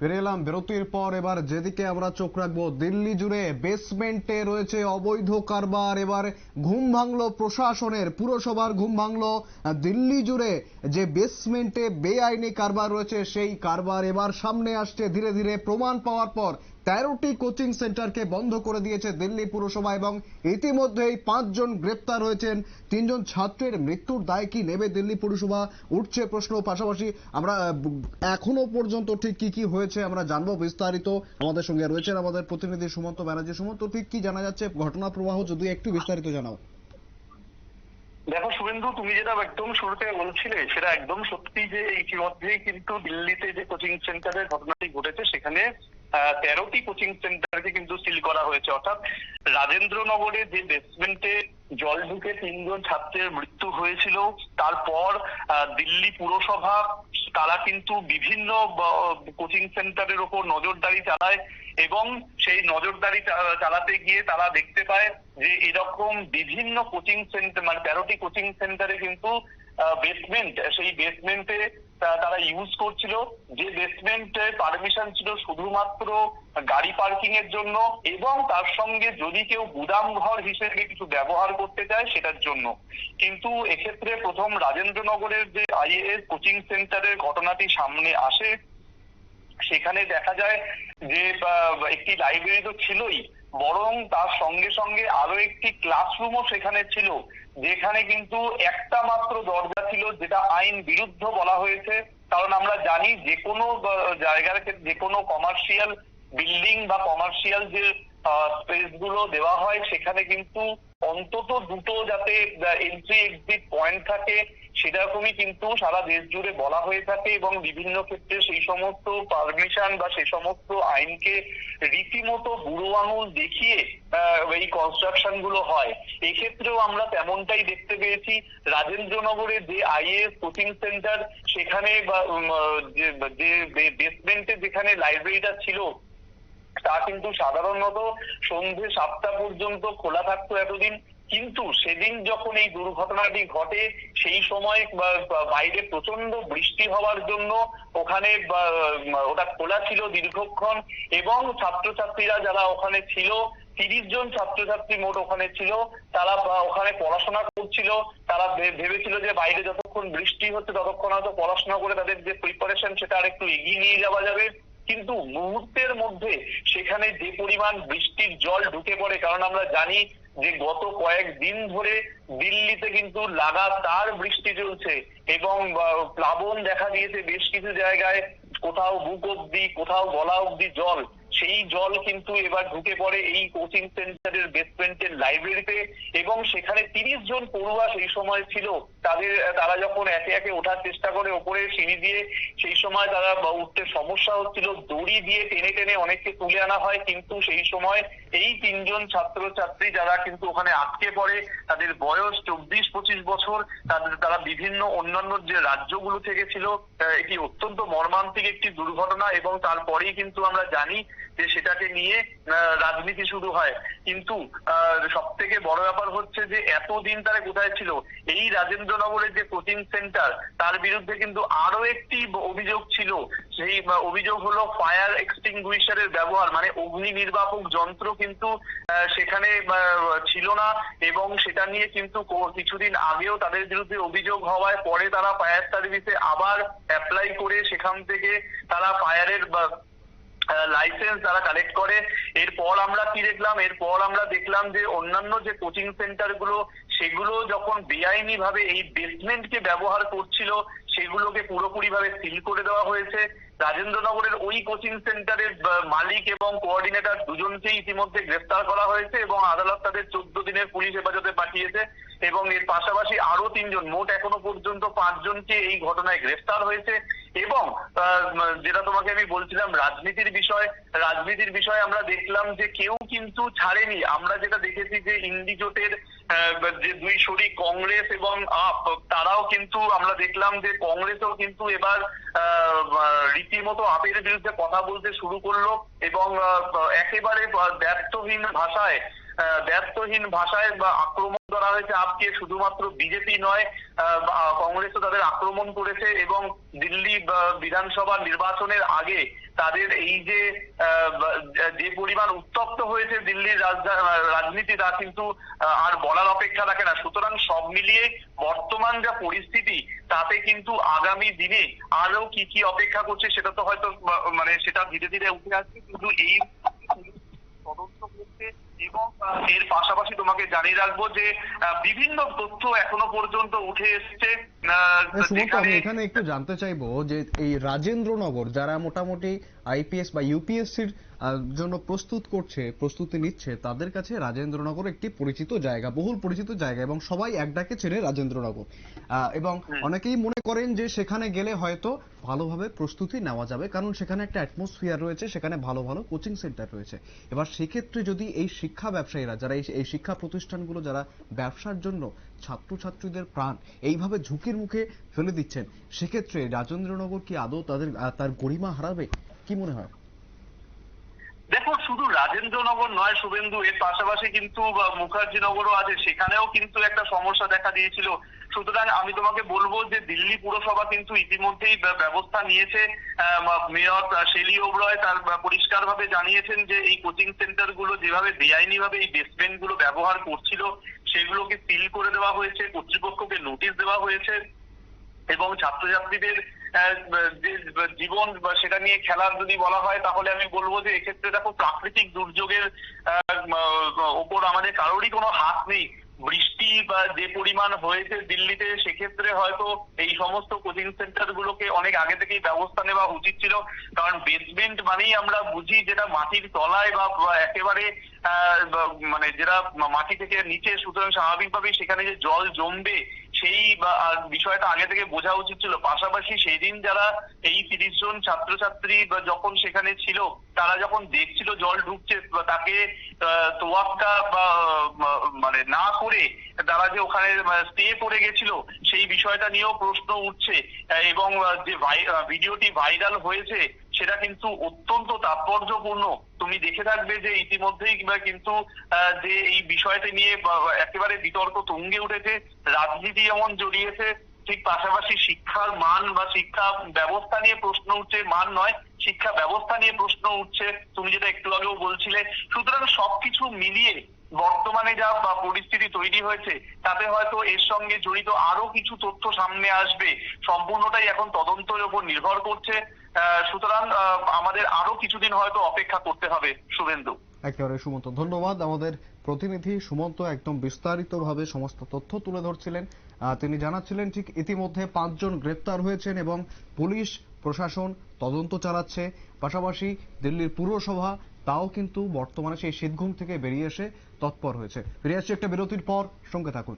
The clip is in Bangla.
ফিরে এলাম বিরতির পর। এবার যেদিকে আমরা চোখ রাখব, দিল্লি জুড়ে বেসমেন্টে রয়েছে অবৈধ কারবার। এবার ঘুম ভাঙলো প্রশাসনের, পুরসভার ঘুম ভাঙলো। দিল্লি জুড়ে যে বেসমেন্টে বেআইনি কারবার রয়েছে, সেই কারবার এবার সামনে আসছে। ধীরে ধীরে প্রমাণ পাওয়ার পর তেরোটি কোচিং সেন্টারকে বন্ধ করে দিয়েছে দিল্লি পুরসভা এবং ইতিমধ্যেই পাঁচজন গ্রেপ্তার হয়েছেন। তিনজন ছাত্রের মৃত্যুর দায় কি নেবে দিল্লি পুরসভা? উঠছে প্রশ্ন। পাশাপাশি আমরা এখনও পর্যন্ত ঠিক কি কি হয়েছে আমরা জানব বিস্তারিত। আমাদের সঙ্গে রয়েছেন আমাদের প্রতিনিধি সুমন্ত ব্যানার্জি। সুমন্ত, ঠিক কি জানা যাচ্ছে ঘটনা প্রবাহ? যদি একটু বিস্তারিত জানাও। দেখো শুভেন্দু, তুমি যেটা একদম শুরুতে বলছিলে, সেটা একদম সত্যি যে ইতিমধ্যেই কিন্তু দিল্লিতে যে কোচিং সেন্টারের ঘটনাটি ঘটেছে, সেখানে তেরোটি কোচিং সেন্টারকে কিন্তু সিল করা হয়েছে। অর্থাৎ রাজেন্দ্রনগরে যে বেসমেন্টে জল ঢুকে তিনজন ছাত্রের মৃত্যু হয়েছিল, তারপর দিল্লি পুরসভা, তারা কিন্তু বিভিন্ন কোচিং সেন্টারের ওপর নজরদারি চালায় এবং সেই নজরদারি চালাতে গিয়ে তারা দেখতে পায় যে এরকম বিভিন্ন কোচিং সেন্টার মানে তেরোটি কোচিং সেন্টারে কিন্তু বেসমেন্ট সেই বেসমেন্টে তারা ইউজ করছিল। যে বেসমেন্টে পারমিশন ছিল শুধুমাত্র গাড়ি পার্কিং এর জন্য এবং তার সঙ্গে যদি কেউ গুদাম ঘর হিসেবে কিছু ব্যবহার করতে চায় সেটার জন্য। কিন্তু এক্ষেত্রে প্রথম রাজেন্দ্রনগরের যে আইএএস কোচিং সেন্টারের ঘটনাটি সামনে আসে, সেখানে দেখা যায় যে একটি লাইব্রেরি তো ছিলই বরং তার সঙ্গে সঙ্গে আরও একটি ক্লাসরুমও সেখানে ছিল, যেখানে কিন্তু একটা মাত্র দরজা ছিল যেটা আইন বিরুদ্ধ বলা হয়েছে। কারণ আমরা জানি যে কোনো জায়গার যে কোনো কমার্শিয়াল বিল্ডিং বা কমার্শিয়াল যে স্পেসগুলো দেওয়া হয়, সেখানে কিন্তু অন্তত দুটো যাতে এন্ট্রি এক্সিট পয়েন্ট থাকে, সেরকমই কিন্তু সারা দেশ জুড়ে বলা হয়ে থাকে এবং বিভিন্ন ক্ষেত্রে সেই সমস্ত পারমিশন বা সেই সমস্ত আইনকে রীতিমতো বুড়ো আঙুল দেখিয়ে এই কনস্ট্রাকশনগুলো হয়। এক্ষেত্রেও আমরা তেমনটাই দেখতে পেয়েছি। রাজেন্দ্রনগরে যে আইএস কোচিং সেন্টার সেখানে বা যে বেসমেন্টে যেখানে লাইব্রেরিটা ছিল তা কিন্তু সাধারণত সন্ধে সাতটা পর্যন্ত খোলা থাকতো এতদিন। কিন্তু সেদিন যখন এই দুর্ঘটনাটি ঘটে, সেই সময় বাইরে প্রচণ্ড বৃষ্টি হওয়ার জন্য ওখানে ওটা খোলা ছিল দীর্ঘক্ষণ এবং ছাত্রছাত্রীরা যারা ওখানে ছিল, তিরিশ জন ছাত্রছাত্রী মোট ওখানে ছিল, তারা ওখানে পড়াশোনা করছিল, তারা ভেবেছিল যে বাইরে যতক্ষণ বৃষ্টি হচ্ছে ততক্ষণ হয়তো পড়াশোনা করে তাদের যে প্রিপারেশন সেটা আর একটু এগিয়ে নিয়ে যাওয়া যাবে। কিন্তু মুহূর্তের মধ্যে সেখানে যে পরিমাণ বৃষ্টির জল ঢুকে পড়ে, কারণ আমরা জানি যে গত কয়েক দিন ধরে দিল্লিতে কিন্তু লাগাতার বৃষ্টি চলছে এবং প্লাবন দেখা দিয়েছে বেশ কিছু জায়গায়। কোথাও বুক অব্দি কোথাও গলা অব্দি জল। সেই জল কিন্তু এবার ঢুকে পড়ে এই কোচিং সেন্টারের বেসমেন্টের লাইব্রেরিতে এবং সেখানে তিরিশ জন পড়ুয়া সেই সময় ছিল। তাদের, তারা যখন একে একে ওঠার চেষ্টা করে ওপরে সিঁড়ি দিয়ে, সেই সময় তারা উঠতে সমস্যা হচ্ছিল। দড়ি দিয়ে টেনে টেনে অনেককে তুলে আনা হয়, কিন্তু সেই সময় এই তিনজন ছাত্র ছাত্রী যারা কিন্তু ওখানে আটকে পড়ে, তাদের বয়স চব্বিশ পঁচিশ বছর, তাদের, তারা বিভিন্ন অন্যান্য যে রাজ্যগুলো থেকে ছিল এটি অত্যন্ত মর্মান্তিক একটি দুর্ঘটনা এবং তারপরেই কিন্তু আমরা জানি যে সেটাকে নিয়ে রাজনীতি শুরু হয়। কিন্তু সব থেকে বড় ব্যাপার হচ্ছে যে এতদিন তারা কোথায় ছিল? এই রাজেন্দ্রনগরের যে কোচিং সেন্টার, তার বিরুদ্ধে কিন্তু আরও একটি অভিযোগ ছিল। সেই অভিযোগ হলো ফায়ার এক্সটিংগুইশারের ব্যবহার। মানে অগ্নি নির্বাপক যন্ত্র কিন্তু সেখানে ছিল না। এবং সেটা নিয়ে কিন্তু কিছুদিন আগেও তাদের বিরুদ্ধে অভিযোগ হওয়ায় পরে তারা ফায়ার সার্ভিসে আবার অ্যাপ্লাই করে সেখান থেকে তারা ফায়ারের লাইসেন্স তারা কালেক্ট করে। এরপর আমরা কি দেখলাম? এরপর আমরা দেখলাম যে অন্যান্য যে কোচিং সেন্টারগুলো সেগুলো যখন বেআইনি ভাবে এই বেসমেন্টকে ব্যবহার করছিল, সেগুলোকে পুরোপুরি ভাবে সিল করে দেওয়া হয়েছে। রাজেন্দ্রনগরের ওই কোচিং সেন্টারের মালিক এবং কোঅর্ডিনেটর দুজনকেই ইতিমধ্যে গ্রেফতার করা হয়েছে এবং আদালত তাদের চোদ্দ দিনের পুলিশ হেফাজতে পাঠিয়েছে এবং এর পাশাপাশি আরও তিনজন মোট এখনও পর্যন্ত পাঁচজনকে এই ঘটনায় গ্রেফতার হয়েছে এবং যেটা তোমাকে আমি বলছিলাম রাজনীতির বিষয় রাজনীতির বিষয়ে আমরা দেখলাম যে কেউ কিন্তু ছাড়েনি। আমরা যেটা দেখেছি যে ইন্ডি জোটের আহ, যে দুই শরিক কংগ্রেস এবং আপ, তারাও কিন্তু আমরা দেখলাম যে কংগ্রেসও কিন্তু এবার রীতিমতো আপের বিরুদ্ধে কথা বলতে শুরু করল এবং একেবারে ব্যর্থহীন ভাষায় আহ, দ্ব্যর্থহীন ভাষায় বা আক্রমণ করা হয়েছে। আজকে শুধুমাত্র বিজেপি নয় কংগ্রেসও তাদের আক্রমণ করেছে এবং দিল্লি বিধানসভা নির্বাচনের আগে তাদের এই যে যে পরিমাণ উত্তপ্ত হয়েছে দিল্লির রাজনীতি তা কিন্তু আর বলার অপেক্ষা রাখে না। সুতরাং সব মিলিয়ে বর্তমান যা পরিস্থিতি তাতে কিন্তু আগামী দিনে আরও কি কি অপেক্ষা করছে সেটা তো হয়তো মানে সেটা ধীরে ধীরে উঠে আসছে। কিন্তু এই তদন্ত করতে এবং এর পাশাপাশি তোমাকে জানিয়ে রাখব যে বিভিন্ন তথ্য এখনও পর্যন্ত উঠে এসছে আমি এখানে একটু জানতে চাইব যে এই রাজেন্দ্রনগর যারা মোটামুটি আইপিএস বা ইউপিএসসির জন্য প্রস্তুত করছে প্রস্তুতি নিচ্ছে তাদের কাছে রাজেন্দ্রনগর একটি পরিচিত জায়গা বহুল পরিচিত জায়গা এবং সবাই এক ডাকে চেনে রাজেন্দ্রনগর। আহ, এবং অনেকেই মনে করেন যে সেখানে গেলে হয়তো ভালোভাবে প্রস্তুতি নেওয়া যাবে কারণ সেখানে একটা অ্যাটমসফিয়ার রয়েছে সেখানে ভালো ভালো কোচিং সেন্টার রয়েছে। এবার সেক্ষেত্রে যদি এই শিক্ষা ব্যবসায়ীরা, যারা এই শিক্ষা প্রতিষ্ঠানগুলো যারা ব্যবসার জন্য ছাত্রছাত্রীদের প্রাণ এইভাবে ঝুঁকির মুখে ফেলে দিচ্ছেন, সেক্ষেত্রে রাজেন্দ্রনগর কি আদৌ তাদের, তার গরিমা হারাবে? কি মনে হয়? দেখো, শুধু রাজেন্দ্রনগর নয় শুভেন্দু, এর পাশাপাশি কিন্তু মুখার্জিনগরও আছে। সেখানেও কিন্তু একটা সমস্যা দেখা দিয়েছিল। সুতরাং আমি তোমাকে বলব যে দিল্লি পুরসভা কিন্তু ইতিমধ্যেই ব্যবস্থা নিয়েছে। মেয়র শেলি ওবরয় তার পরিষ্কার ভাবে জানিয়েছেন যে এই কোচিং সেন্টারগুলো যেভাবে বেআইনি ভাবে এই বেসমেন্টগুলো ব্যবহার করছিল, সেগুলোকে সিল করে দেওয়া হয়েছে, কর্তৃপক্ষকে নোটিশ দেওয়া হয়েছে এবং ছাত্রছাত্রীদের জীবন সেটা নিয়ে খেলার যদি বলা হয়, তাহলে আমি বলব যে এক্ষেত্রে দেখো প্রাকৃতিক দুর্যোগের ওপর আমাদের কারোরই কোনো হাত নেই। বৃষ্টি বা যে পরিমাণ হয়েছে দিল্লিতে, সেক্ষেত্রে হয়তো এই সমস্ত কোচিং সেন্টার গুলোকে অনেক আগে থেকেই ব্যবস্থা নেওয়া উচিত ছিল। কারণ বেসমেন্ট মানেই আমরা বুঝি যেটা মাটির তলায় বা একেবারে মানে যেটা মাটি থেকে নিচে, সুতরাং স্বাভাবিকভাবেই সেখানে যে জল জমবে বা বিষয়টা আগে থেকে বোঝা উচিত ছিল। পাশাপাশি সেই দিন যারা এই তিরিশ জন ছাত্রছাত্রী যখন সেখানে ছিল, তারা যখন দেখছিল জল ঢুকছে তাকে তোয়াক্কা বা মানে না করে তারা যে ওখানে স্টে করে গেছিল, সেই বিষয়টা নিয়েও প্রশ্ন উঠছে। এবং যে ভিডিওটি ভাইরাল হয়েছে সেটা কিন্তু অত্যন্ত তাৎপর্যপূর্ণ। তুমি দেখে থাকবে যে ইতিমধ্যেই কিন্তু যে এই বিষয়টি নিয়ে একেবারে বিতর্ক তুঙ্গে উঠেছে। রাজনীতি যেমন জড়িয়েছে, ঠিক পাশাপাশি শিক্ষার মান বা শিক্ষা ব্যবস্থা নিয়ে প্রশ্ন উঠছে, মান নয়, শিক্ষা ব্যবস্থা নিয়ে প্রশ্ন উঠছে। তুমি যেটা একটু আগেও বলছিলে, সুতরাং সবকিছু মিলিয়ে বর্তমানে যা বা পরিস্থিতি তৈরি হয়েছে, তাতে হয়তো এর সঙ্গে জড়িত আরও কিছু তথ্য সামনে আসবে। সম্পূর্ণটাই এখন তদন্তের উপর নির্ভর করছে। সুতরাং আমাদের আরও কিছুদিন হয়তো অপেক্ষা করতে হবে শুভেন্দু। একেবারে সুমন্ত, ধন্যবাদ। আমাদের প্রতিনিধি সুমন্ত একদম বিস্তারিতভাবে সমস্ত তথ্য তুলে ধরছিলেন। তিনি জানাচ্ছিলেন ঠিক ইতিমধ্যে পাঁচজন গ্রেপ্তার হয়েছেন এবং পুলিশ, প্রশাসন তদন্ত চালাচ্ছে। পাশাপাশি দিল্লির পুরসভা, তাও কিন্তু বর্তমানে সেই শীতঘুম থেকে বেরিয়ে এসে তৎপর হয়েছে। ফিরে আসছে একটা বিরতির পর। সঙ্গে থাকুন।